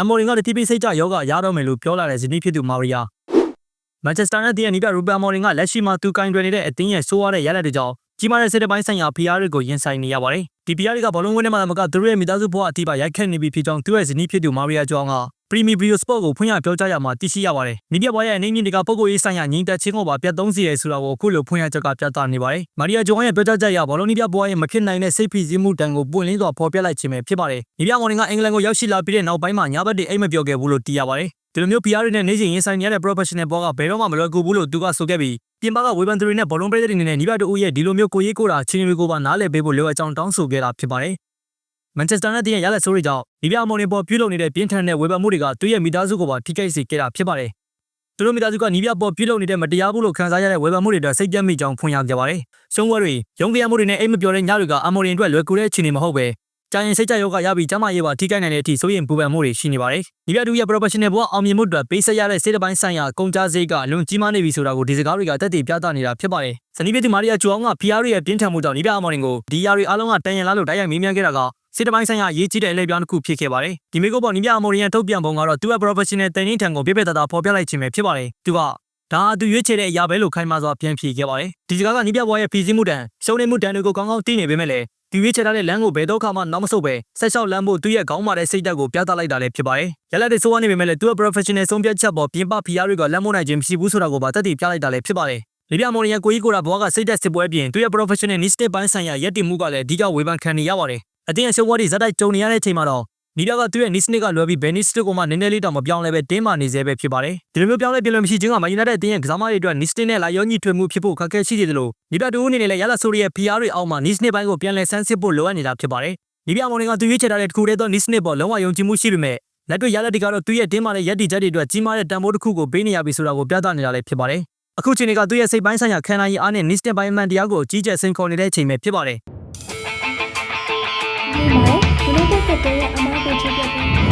အမော်ရင်ကတတိပိစိတ်ကြယောဂရတော့မယ်လို့ပြောလာတဲ့ဇနီးဖြစ်သူမာရီယာမန်ချက်စတာနဲ့တင်းရဲ့နီးပြရူပန်မော်ရင်ကလက်ရှိမှာသူကင်တွယ်နေတဲ့အတင်းရဲ့ဆိုးရတဲ့ရလဒ်တွေကြောင့်ကြီးမားတဲ့စစ်တပိုင်းဆိုင်ရာဖိအားတွေကိုရင်ဆိုင်နေရပါတယ်ဒီဖိအားတွေကဘောလုံးဝင်းထဲမှာမကသူတို့ရဲ့မိသားစုဘဝအတိအပါရိုက်ခတ်နေပြီဖြစ်ကြောင်းသူ့ရဲ့ဇနီးဖြစ်သူမာရီယာကျောင်းက ပရီမီဘရီယိုစပေါ့ကိုဖွင့်ရပြောကြားရမှာသိရှိရပါတယ်။နီးပြဘွားရဲ့အနေမြင့်တွေကပုံကိုရေးဆိုင်ရာငြိမ်သက်ခြင်းကိုပါပြတ်သုံးစီရဲဆိုတာကိုအခုလိုဖွင့်ရချက်ကပြသနေပါတယ်။မာရီယာဂျွန်ရဲ့ပြောကြားချက်အရဘောလုံးနီးပြဘွားရဲ့မဖြစ်နိုင်တဲ့စိတ်ဖိစီးမှုတန်ကိုပွင့်လင်းစွာဖော်ပြလိုက်ခြင်းပဲဖြစ်ပါတယ်။နီးပြမော်နင်ကအင်္ဂလန်ကိုရောက်ရှိလာပြီးတဲ့နောက်ပိုင်းမှာညာဘက်တွေအိတ်မပြောခဲ့ဘူးလို့သိရပါတယ်။ဒီလိုမျိုး PR တွေနဲ့နေချိန်ရင်ဆိုင်နေရတဲ့ professional ဘောကဘယ်တော့မှမလွယ်ကူဘူးလို့သူကဆိုခဲ့ပြီးပြင်ပကဝေဖန်သူတွေနဲ့ဘောလုံးပရိသတ်တွေနဲ့နီးပြတို့ရဲ့ဒီလိုမျိုးကိုရေးကိုတာချင်းတွေကိုပါနားလည်ပေးဖို့လိုအပ်ကြောင်းတောင်းဆိုခဲ့တာဖြစ်ပါတယ်။ မန်ချက်စတာနဲ့တင်းရဲ့ရလက်ဆိုးတွေကြောင့်ဒီပြမော်နီပေါ်ပြုလုပ်နေတဲ့ပြင်းထန်တဲ့ဝေဖန်မှုတွေကသူ့ရဲ့မိသားစုကိုပါထိခိုက်စေခဲ့တာဖြစ်ပါတယ်။သူတို့မိသားစုကနီးပြပေါ်ပြုလုပ်နေတဲ့မတရားမှုလို့ခံစားရတဲ့ဝေဖန်မှုတွေအတွက်စိတ်ပြတ်မိကြောင်းဖွင့်ရခဲ့ပါတယ်။ရှုံးဝဲတွေရုံးကြရမှုတွေနဲ့အိမ်မပြောတဲ့ညတွေကအမော်ရီအတွက်လွယ်ကူတဲ့အခြေအနေမဟုတ်ပဲကြာရင်စိတ်ကြယောဂရပြီးကျမရေးပါထိခိုက်နိုင်တဲ့အထိစိုးရိမ်ပူပန်မှုတွေရှိနေပါတယ်။ဒီပြတူရဲ့ professional ဘဝအောင်မြင်မှုအတွက်ပေးဆက်ရတဲ့စေတပိုင်းဆိုင်ရာကုန်ကြစိတ်ကအလွန်ကြီးမားနေပြီဆိုတာကိုဒီစကားတွေကတက်တည်ပြသနေတာဖြစ်ပါတယ်။ဇနီးပြည်သူမာရီယာဂျူအောင်က PR ရဲ့ပြင်းထန်မှုကြောင့်ဒီပြအမော်ရင်ကိုဒီယာတွေအားလုံးကတန်ရန်လာလို့တိုက်ရိုက်မေးမြန်းခဲ့တာက စေတပိုင်းဆိုင်ရာရေးကြီးတဲ့အလဲပြောင်းတစ်ခုဖြစ်ခဲ့ပါတယ်။ဒီမိကုတ်ပေါ်နီးပြအမော်ရင်ရဲ့ထုတ်ပြန်ပုံကတော့သူ့ရဲ့ professional တင်ရင်းထံကိုပြပြတသားဖော်ပြလိုက်ခြင်းပဲဖြစ်ပါတယ်။သူကဒါသူရွေးချယ်တဲ့အရာပဲလို့ခိုင်းမှစွာပြန်ဖြေခဲ့ပါတယ်။ဒီစကားကနီးပြဘွားရဲ့ဖီစီမှုတန်ရှုံးနေမှုတန်တွေကိုကောင်းကောင်းသိနေပေမဲ့လည်းဒီရွေးချယ်ထားတဲ့လမ်းကိုဘယ်တော့မှနောက်မဆုတ်ပဲဆက်လျှောက်လမ်းဖို့သူ့ရဲ့ခေါင်းမာတဲ့စိတ်ဓာတ်ကိုပြသလိုက်တာလည်းဖြစ်ပါတယ်။ရလက်တွေဆိုးဝါးနေပေမဲ့လည်းသူ့ရဲ့ professional ဆုံးဖြတ်ချက်ပေါ်ပြင်ပ PR တွေကလက်မနိုင်ခြင်းမရှိဘူးဆိုတာကိုပါတက်တည်ပြလိုက်တာလည်းဖြစ်ပါတယ်။လီပြမော်နီယာကိုကြီးကိုရာဘွားကစိတ်သက်စစ်ပွဲပြင်သူ့ရဲ့ professional niche ပိုင်းဆိုင်ရာရည်တည်မှုကလည်းအဓိကဝေဖန်ခံနေရပါတယ်။ အတင်းအရှုံးဝါးတွေဇက်တိုက်ကြုံနေရတဲ့အချိန်မှာတော့နီလာကသူ့ရဲ့ niche ကလွယ်ပြီး bench ကိုမှနည်းနည်းလေးတောင်မပြောင်းလဲပဲတင်းမာနေသေးပဲဖြစ်ပါတယ်။ဒီလိုမျိုးပြောင်းလဲပြလို့မရှိခြင်းကမန်ယူနိုက်တက်အတင်းရဲ့ကစားမတွေအတွက် niche နဲ့လာရောညှိထွေမှုဖြစ်ဖို့ခက်ခဲရှိနေတယ်လို့နီလာတူအနေနဲ့လည်းရလာဆိုရီရဲ့ PR တွေအောက်မှာ niche ပိုင်းကိုပြန်လည်ဆန်းစစ်ဖို့လိုအပ်နေတာဖြစ်ပါတယ်။နီပြမောင်တွေကသူရွေးချယ်ထားတဲ့တစ်ခုတည်းသော niche ပေါ်လုံးဝယုံကြည်မှုရှိပေမဲ့လက်တွေ့ရလက်တွေကတော့သူ့ရဲ့တင်းမာတဲ့ရက်တီချက်တွေအတွက်ကြီးမားတဲ့တန်ဖိုးတစ်ခုကိုပေးနေရပြီဆိုတာကိုပြသနေတာလည်းဖြစ်ပါတယ်။အခုချိန်ကသူ့ရဲ့စိတ်ပိုင်းဆိုင်ရာခံနိုင်ရည်အားနဲ့ niche ပိုင်းမှန်တရားကိုကြီးကျယ်စိန်ခေါ်နေတဲ့အချိန်ပဲဖြစ်ပါတယ်။ ဒီမှာဒီလိုတဲ့တဲ့ရဲ့အမားကိုချပြပေး